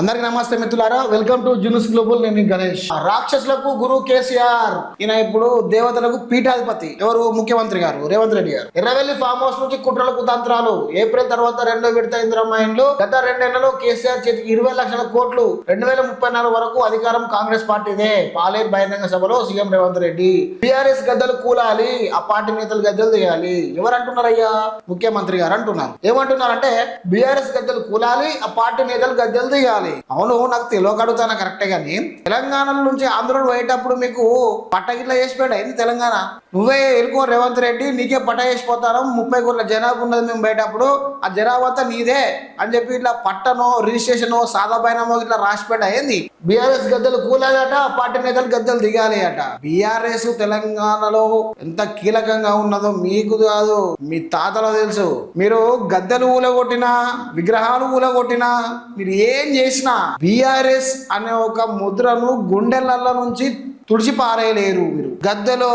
అందరికి నమస్తే మిత్రులారా వెల్కమ్ టు జునుస్ గ్లోబల్ నేను గణేష్. రాక్షసులకు గురు కేసీఆర్. ఈయన ఇప్పుడు దేవతలకు పీఠాధిపతి. ఎవరు? ముఖ్యమంత్రి గారు రేవంత్ రెడ్డి గారు. ఎర్రవెల్లి ఫామ్ హౌస్ నుంచి కుట్రలకు తంత్రాలు ఏప్రిల్ తర్వాత రెండో విడత ఇందిరమ్మ గత రెండేళ్ళలో కేసీఆర్ చేతికి ఇరవై లక్షల కోట్లు. రెండు వేల ముప్పై నాలుగు వరకు అధికారం కాంగ్రెస్ పార్టీదే. పాలేరు బహిరంగ సభలో సీఎం రేవంత్ రెడ్డి. బీఆర్ఎస్ గద్దలు కూలాలి. ఆ పార్టీ నేతలు గద్దలు తీయాలి. ఎవరు అంటున్నారయ్యా ముఖ్యమంత్రి గారు అంటున్నారు. ఏమంటున్నారంటే బీఆర్ఎస్ గద్దలు కూలాలి. ఆ పార్టీ నేతలు గద్దెలు ఉండాలి అవును నాకు తెలియక అడుగుతాను కరెక్టే కానీ తెలంగాణ నుంచి ఆంధ్రలో పోయేటప్పుడు మీకు పట్టగిట్లా చేసిపోయాడు? అయింది తెలంగాణ? నువ్వే ఎరుకో రేవంత్ రెడ్డి నీకే పట్ట చేసిపోతాను ముప్పై కోట్ల జనాభా ఉన్నది మేము పోయేటప్పుడు ఆ జనాభా అంతా నీదే అని చెప్పి ఇట్లా పట్టనో రిజిస్ట్రేషన్ సాదాపైనమో ఇట్లా రాసిపెట్ట ఏంది? బీఆర్ఎస్ గద్దెలు కూలాదట ఆ పార్టీ నేతలు గద్దెలు దిగాలి అట. బీఆర్ఎస్ తెలంగాణలో ఎంత కీలకంగా ఉన్నదో మీకు కాదు మీ తాతలో తెలుసు. మీరు గద్దెలు ఊలగొట్టినా విగ్రహాలు ఊలగొట్టినా మీరు ఏం చేసి చేసిన బీఆర్ఎస్ అనే ఒక ముద్రను గుండెలల్ల నుంచి తుడిచి పారేయలేరు మీరు గద్దెలో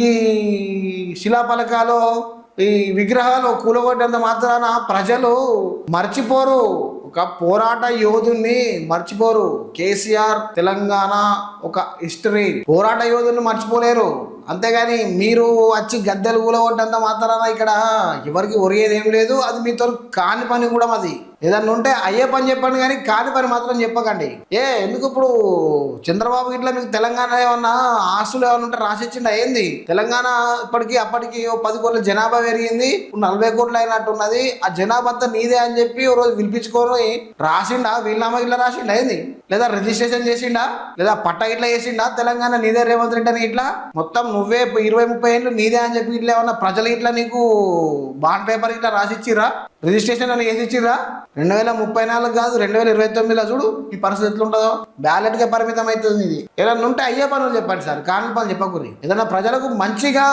ఈ శిలాఫలకాలు ఈ విగ్రహాలు కూలగొట్టేంత మాత్రాన ప్రజలు మర్చిపోరు. ఒక పోరాట యోధుని మర్చిపోరు. కేసీఆర్ తెలంగాణ ఒక హిస్టరీ. పోరాట యోధుని మర్చిపోలేరు. అంతేగాని మీరు వచ్చి గద్దెలు కూలగొట్టేంత మాత్రాన ఇక్కడ ఎవరికి ఒరిగేది ఏం లేదు అది మీతో కాని పని కూడా అది ఏదన్నా ఉంటే అయ్యే పని చెప్పండి కానీ కాని పని మాత్రం చెప్పకండి. ఏ ఎందుకు ఇప్పుడు చంద్రబాబు ఇట్లా మీకు తెలంగాణ ఏమన్నా ఆస్తులు ఏమన్నా ఉంటే రాసిచ్చిండు? అయ్యింది తెలంగాణ ఇప్పటికి అప్పటికి ఓ పది కోట్ల జనాభా పెరిగింది నలభై కోట్లు అయినట్టున్నది ఆ జనాభా అంతా నీదే అని చెప్పి ఓ రోజు పిలిపించుకొని రాసిండా? వీళ్ళనామా ఇట్లా రాసిండా? అయింది లేదా రిజిస్ట్రేషన్ చేసిండా? లేదా పట్ట ఇట్లా చేసిండా? తెలంగాణ నీదే రేవంత్ రెడ్డి అని ఇట్లా మొత్తం నువ్వే ఇరవై ముప్పై ఏళ్ళు నీదే అని చెప్పి ఇట్లా ఏమన్నా ప్రజలు ఇట్లా నీకు బాండ్ పేపర్ ఇట్లా రాసిచ్చిరా రిజిస్ట్రేషన్ అని వేసి ఇచ్చిరా రెండు వేల ముప్పై నాలుగు కాదు రెండు వేల ఇరవై తొమ్మిదిలో చూడు ఈ పరిస్థితి ఎట్లుంటుందో. బ్యాలెట్ కే పరిమితం అవుతుంది ఇది. ఏదైనా ఉంటే అయ్యే పనులు చెప్పండి సార్ కాని పనులు చెప్పకూరి ఏదైనా ప్రజలకు మంచిగా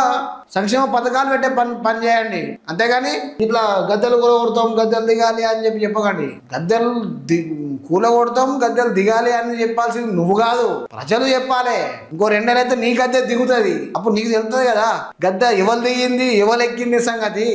సంక్షేమ పథకాలు పెట్టే పని పని చేయండి. అంతేగాని ఇట్లా గద్దెలు కొడతాం గద్దెలు దిగాలి అని చెప్పి చెప్పకండి. గద్దెలు ది కూలగొడతాం గద్దెలు దిగాలి అని చెప్పాల్సింది నువ్వు కాదు. ప్రజలు చెప్పాలి. ఇంకో రెండేళ్ళైతే నీ గద్దె దిగుతుంది. అప్పుడు నీకు తెలుస్తుంది కదా గద్దె ఎవరు దిగింది ఎవరు ఎక్కింది సంగతి.